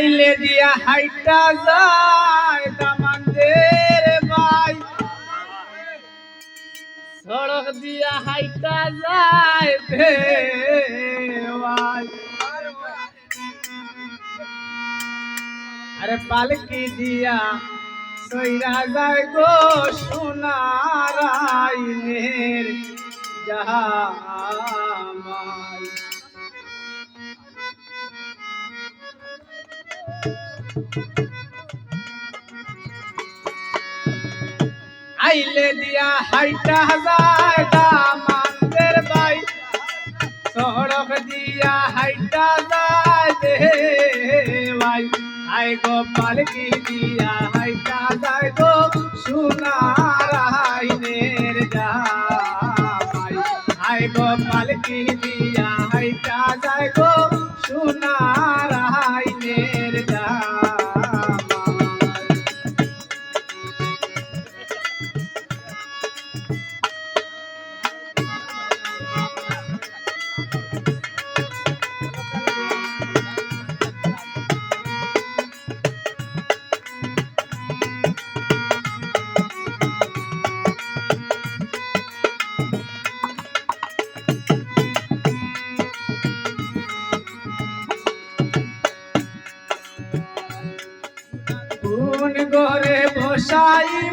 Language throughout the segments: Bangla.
আইলে দিয়া হাইটা যায় দামানদের ভাই সড়ক দিয়া হাইটা যায় ভাই আরে পালকি দিয়া সইরা যায় গো সোনার আইনের জামাই। আইলে দিয়া হাইটা যায় মানদের বাই। সড়ক দিয়া হাইটা যায় ভাই আই গো পালকি দিয়া ঘরে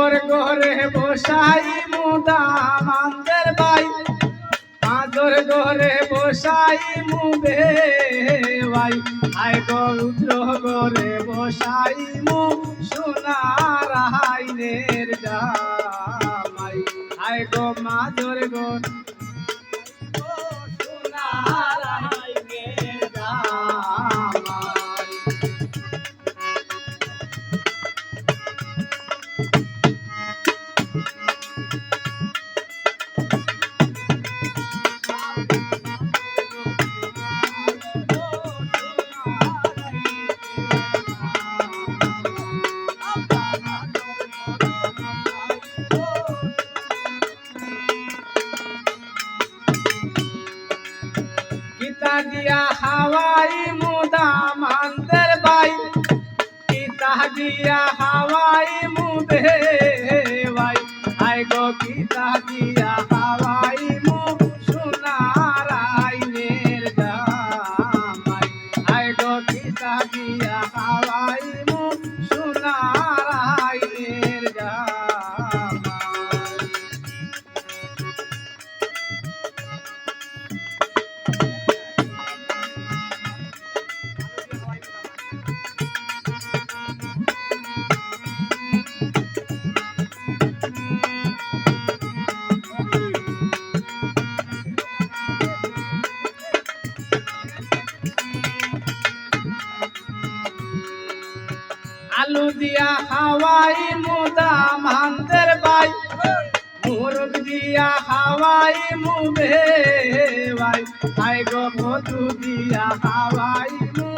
উপর ঘরে বসাই মুদা মান্দের বাই। আদর ঘরে বসাই মুবে ভাই আয় গো রুদ্র ঘরে বসাই দিয়া হাওয়াই মুদা মান্দের বাই। কিতা দিয়া হাওয়াই মুদে। দিয়া হাওয়াই মুদা মান্দের বাই। মুরগ দিয়া হাওয়াই মুবে বাই। আই গো মধু দিয়া হাওয়াই মু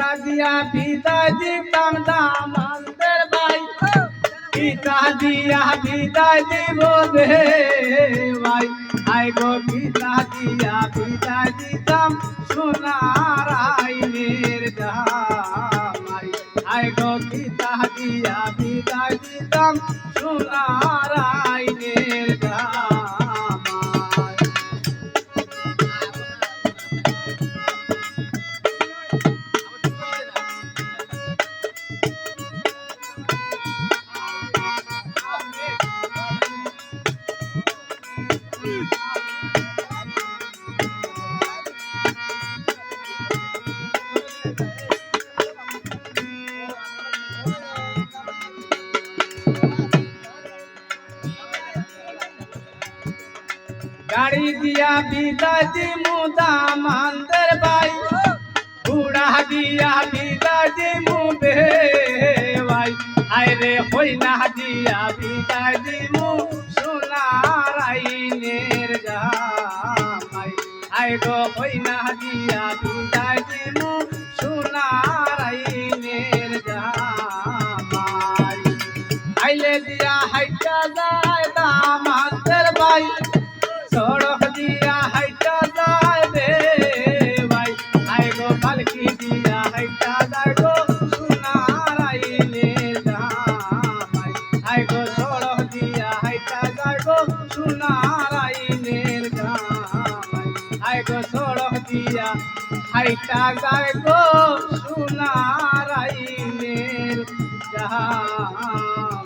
গীতা দিয়া বিদায় দিতাম দামানদের ভাই পিতা দিয়া বিদায় দিব রে ভাই? আই গো পিতা দিয়া বিদায় দিতাম সোনার আইনের জামাই আই গো পিতা দিয়া বিদায় দিতাম সোনার গাড়ি দিয়া বিদায় দিমু দামান্দের বাই। ঘুড়া দিয়া বিদায় দিমু বে ভাই আরে হই না দিয়া বিদায় দিমু গো হই না দিয়া দিয়া হাইটা যায় গো সোনার আইনের জামাই